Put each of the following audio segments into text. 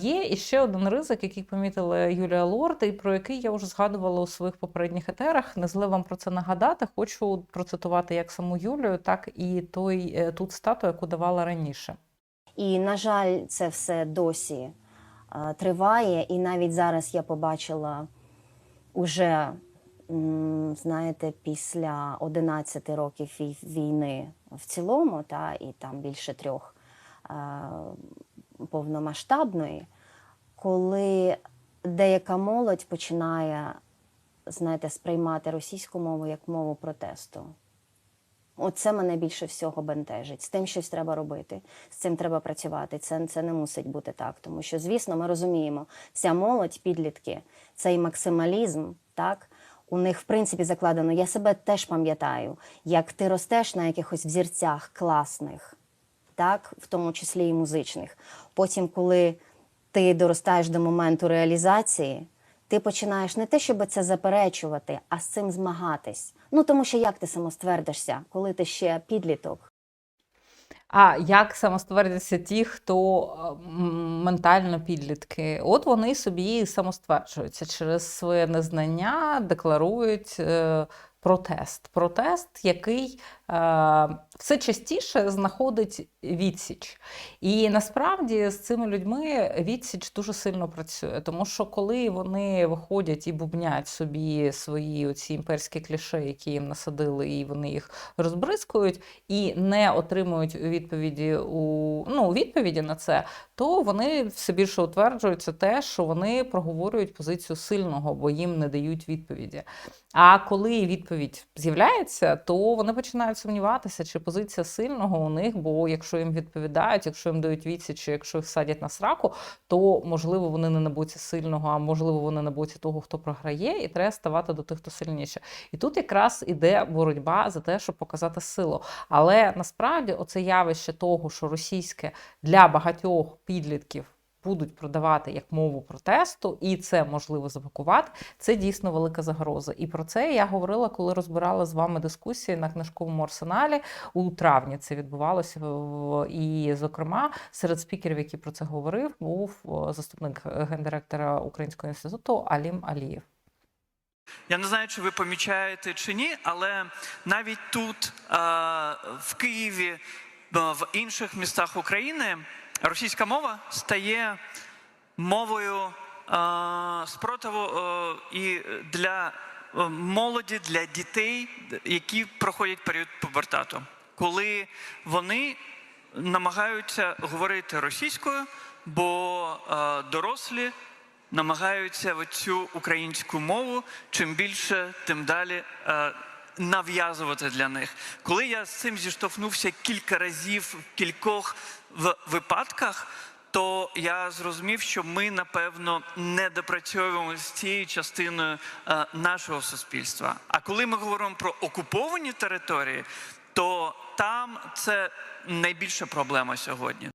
Є іще один ризик, який помітила Юлія Лорд, і про який я вже згадувала у своїх попередніх етерах. Не зле вам про це нагадати. Хочу процитувати як саму Юлію, так і той е, тут стату, яку давала раніше. І, на жаль, це все досі е, триває. І навіть зараз я побачила уже, знаєте, після 11 років війни в цілому, та, і там більше трьох е, повномасштабної, коли деяка молодь починає, знаєте, сприймати російську мову як мову протесту. Оце мене більше всього бентежить. З тим щось треба робити, з цим треба працювати. Це, це не мусить бути так. Тому що, звісно, ми розуміємо, ця молодь, підлітки, цей максималізм, так. У них, в принципі, закладено. Я себе теж пам'ятаю, як ти ростеш на якихось взірцях класних, так, в тому числі і музичних. Потім, коли ти доростаєш до моменту реалізації, ти починаєш не те, щоб це заперечувати, а з цим змагатись. Ну тому що як ти самоствердишся, коли ти ще підліток? А як самоствердяться ті, хто е, ментально підлітки? От вони собі самостверджуються через своє незнання, декларують е, протест. Протест, який е, все частіше знаходить відсіч. І насправді з цими людьми відсіч дуже сильно працює, тому що коли вони виходять і бубнять собі свої оці імперські кліше, які їм насадили, і вони їх розбризкують, і не отримують відповіді у ну, відповіді на це, то вони все більше утверджуються те, що вони проговорюють позицію сильного, бо їм не дають відповіді. А коли відповідь з'являється, то вони починають сумніватися, чи позиція сильного у них, бо якщо їм відповідають, якщо їм дають відсіч, якщо їх садять на сраку, то можливо вони не на боці сильного, а можливо вони на боці того, хто програє, і треба ставати до тих, хто сильніше. І тут якраз іде боротьба за те, щоб показати силу. Але насправді оце явище того, що російське для багатьох підлітків. Будуть продавати як мову протесту, і це можливо запакувати. Це дійсно велика загроза. І про це я говорила, коли розбирала з вами дискусії на книжковому арсеналі у травні. Це відбувалося і, зокрема, серед спікерів, які про це говорив, був заступник гендиректора Українського інституту Алім Алієв. Я не знаю, чи ви помічаєте чи ні, але навіть тут, в Києві, в інших містах України, російська мова стає мовою е, спротиву е, і для е, молоді, для дітей, які проходять період пубертату, коли вони намагаються говорити російською, бо дорослі намагаються в цю українську мову чим більше, тим далі нав'язувати для них. Коли я з цим зіштовхнувся кілька разів в кількох випадках, то я зрозумів, що ми напевно не допрацьовуємо з цією частиною е, нашого суспільства. А коли ми говоримо про окуповані території, то там це найбільша проблема сьогодні.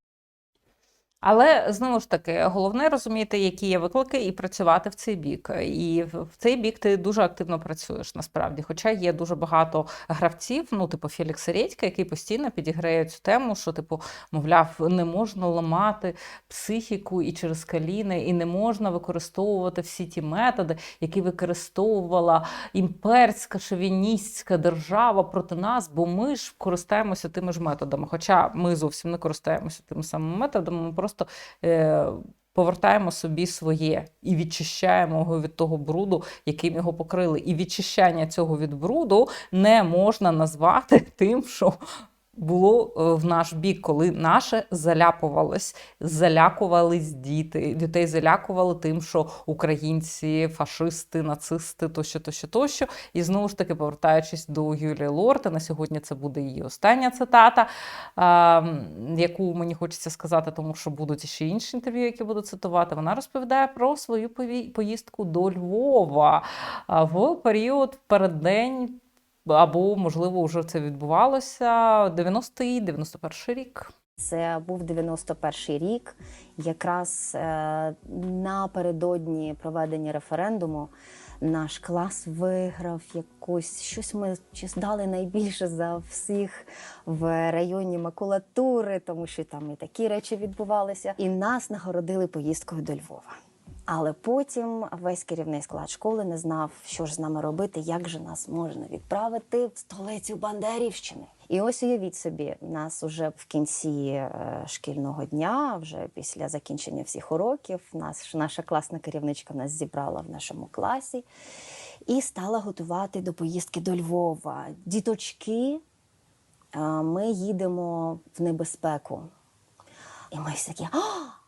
Але знову ж таки, головне розуміти, які є виклики, і працювати в цей бік. І в цей бік ти дуже активно працюєш насправді. Хоча є дуже багато гравців, ну типу Фелікс Редька, який постійно підіграє цю тему, що типу, мовляв, не можна ламати психіку і через каліни, і не можна використовувати всі ті методи, які використовувала імперська шовіністська держава проти нас, бо ми ж користуємося тими ж методами. Хоча ми зовсім не користуємося тими самими методами, ми просто е, повертаємо собі своє і відчищаємо його від того бруду, яким його покрили. І відчищання цього від бруду не можна назвати тим, що. Було е, в наш бік, коли наше заляпувалось, залякувались діти. Дітей залякували тим, що українці, фашисти, нацисти, тощо, тощо, тощо. І знову ж таки, повертаючись до Юлії Лорти, на сьогодні це буде її остання цитата, яку мені хочеться сказати, тому що будуть ще інші інтерв'ю, які буду цитувати. Вона розповідає про свою поїздку до Львова в період переддень. Або, можливо, вже це відбувалося 90-й, 91-й рік. Це був 91-й рік, якраз е, напередодні проведення референдуму. Наш клас виграв якусь щось. Ми чи здали найбільше за всіх в районі макулатури, тому що там і такі речі відбувалися. І нас нагородили поїздкою до Львова. Але потім весь керівний склад школи не знав, що ж з нами робити, як же нас можна відправити в столицю Бандерівщини. І ось уявіть собі, нас уже в кінці е, шкільного дня, вже після закінчення всіх уроків, нас наша класна керівничка нас зібрала в нашому класі і стала готувати до поїздки до Львова. Діточки, е, ми їдемо в небезпеку. І ми всі такі!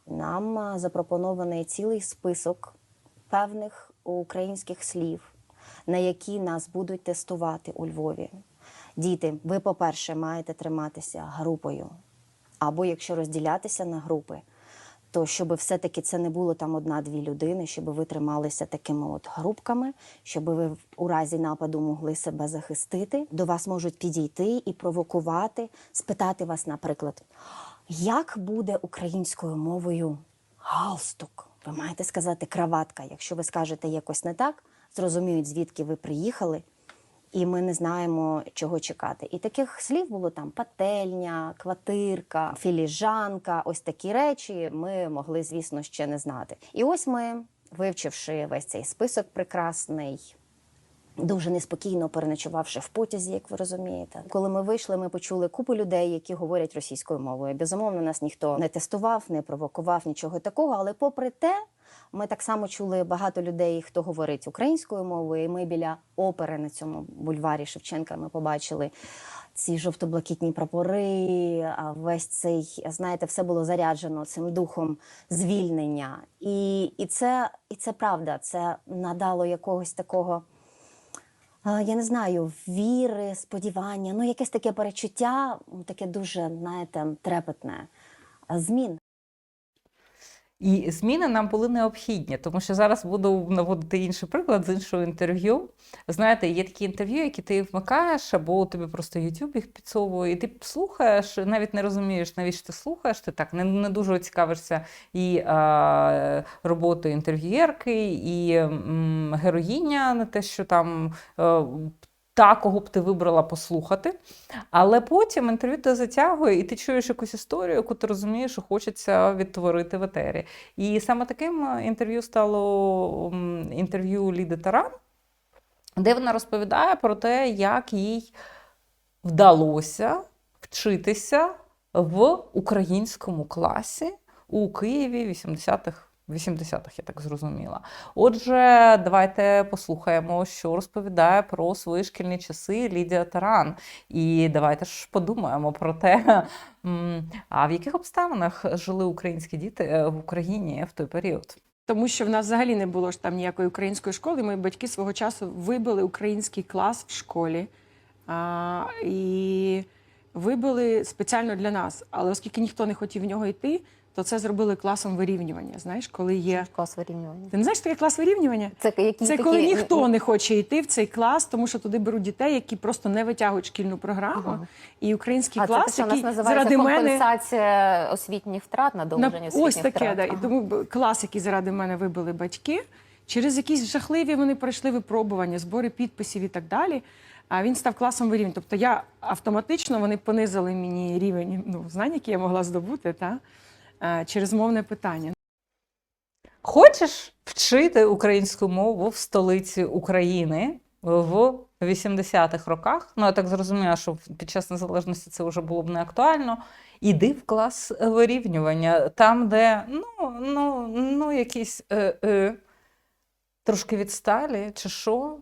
Нам запропонований цілий список певних українських слів, на які нас будуть тестувати у Львові. Діти, ви, по-перше, маєте триматися групою. Або якщо розділятися на групи, то щоб все-таки це не було там одна-дві людини, щоб ви трималися такими от групками, щоб ви у разі нападу могли себе захистити. До вас можуть підійти і провокувати, спитати вас, наприклад, як буде українською мовою галстук? Ви маєте сказати краватка. Якщо ви скажете якось не так, зрозуміють, звідки ви приїхали, і ми не знаємо, чого чекати. І таких слів було там пательня, квартирка, філіжанка. Ось такі речі ми могли, звісно, ще не знати. І ось ми, вивчивши весь цей список прекрасний. Дуже неспокійно переночувавши в потязі, як ви розумієте. Коли ми вийшли, ми почули купу людей, які говорять російською мовою. Безумовно, нас ніхто не тестував, не провокував нічого такого. Але попри те, ми так само чули багато людей, хто говорить українською мовою. І ми біля опери на цьому бульварі Шевченка ми побачили ці жовто-блакитні прапори. Весь цей, знаєте, все було заряджено цим духом звільнення. І, і, це, і це правда. Це надало якогось такого. Я не знаю, віри, сподівання, ну якесь таке перечуття, таке дуже, знаєте, трепетне. Змін. І зміни нам були необхідні, тому що зараз буду наводити інший приклад з іншого інтерв'ю. Знаєте, є такі інтерв'ю, які ти вмикаєш, або тобі просто YouTube їх підсовує, і ти слухаєш, навіть не розумієш, навіщо ти слухаєш. Ти так не, не дуже цікавишся і е, роботою інтерв'єрки, і м, героїня, не те, що там. Е, та, кого б ти вибрала послухати, але потім інтерв'ю тебе затягує, і ти чуєш якусь історію, яку ти розумієш, що хочеться відтворити в етері. І саме таким е, інтерв'ю стало інтерв'ю Ліди Таран, де вона розповідає про те, як їй вдалося вчитися в українському класі у Києві 80-х. 80-х, я так зрозуміла. Отже, давайте послухаємо, що розповідає про свої шкільні часи Лідія Таран. І давайте ж подумаємо про те, а в яких обставинах жили українські діти е, в Україні в той період. Тому що в нас взагалі не було ж там ніякої української школи. Мої батьки свого часу вибили український клас в школі а, і вибили спеціально для нас. Але оскільки ніхто не хотів в нього йти, то це зробили класом вирівнювання. Знаєш, коли є. Клас вирівнювання. Ти не знаєш, що таке клас вирівнювання? Це які Це такі... коли ніхто не хоче йти в цей клас, тому що туди беруть дітей, які просто не витягують шкільну програму. Ага. І український А це те, що нас який називається заради мене компенсація освітніх втрат, на надолуження освітніх ось таке, втрат. да. І тому клас, який заради мене вибили батьки, через якісь жахливі вони пройшли випробування, збори підписів і так далі. А він став класом вирівнювання. Тобто я автоматично вони понизили мені рівень ну, знань, які я могла здобути, та, через мовне питання. Хочеш вчити українську мову в столиці України в 80-х роках? Ну, я так зрозуміла, що під час незалежності це вже було б не актуально. Іди в клас вирівнювання, там, де ну, ну, ну, якісь е, е, трошки відсталі, чи що,